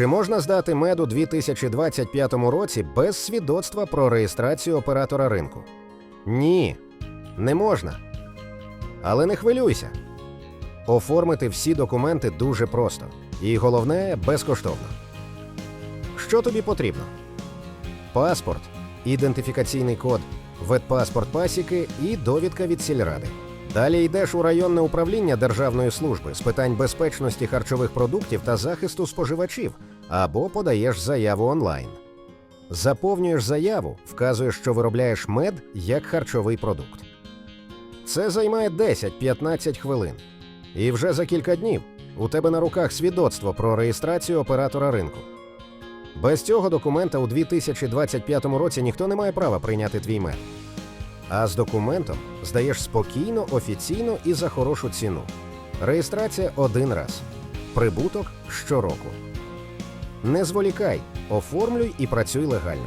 Чи можна здати мед у 2025 році без свідоцтва про реєстрацію оператора ринку? Ні, не можна. Але не хвилюйся. Оформити всі документи дуже просто. І головне безкоштовно. Що тобі потрібно? Паспорт, ідентифікаційний код, ветпаспорт пасіки і довідка від сільради. Далі йдеш у районне управління Державної служби з питань безпечності харчових продуктів та захисту споживачів або подаєш заяву онлайн. Заповнюєш заяву, вказуєш, що виробляєш мед як харчовий продукт. Це займає 10-15 хвилин. І вже за кілька днів у тебе на руках свідоцтво про реєстрацію оператора ринку. Без цього документа у 2025 році ніхто не має права прийняти твій мед. А з документом здаєш спокійно, офіційно і за хорошу ціну. Реєстрація один раз. Прибуток щороку. Не зволікай, оформлюй і працюй легально.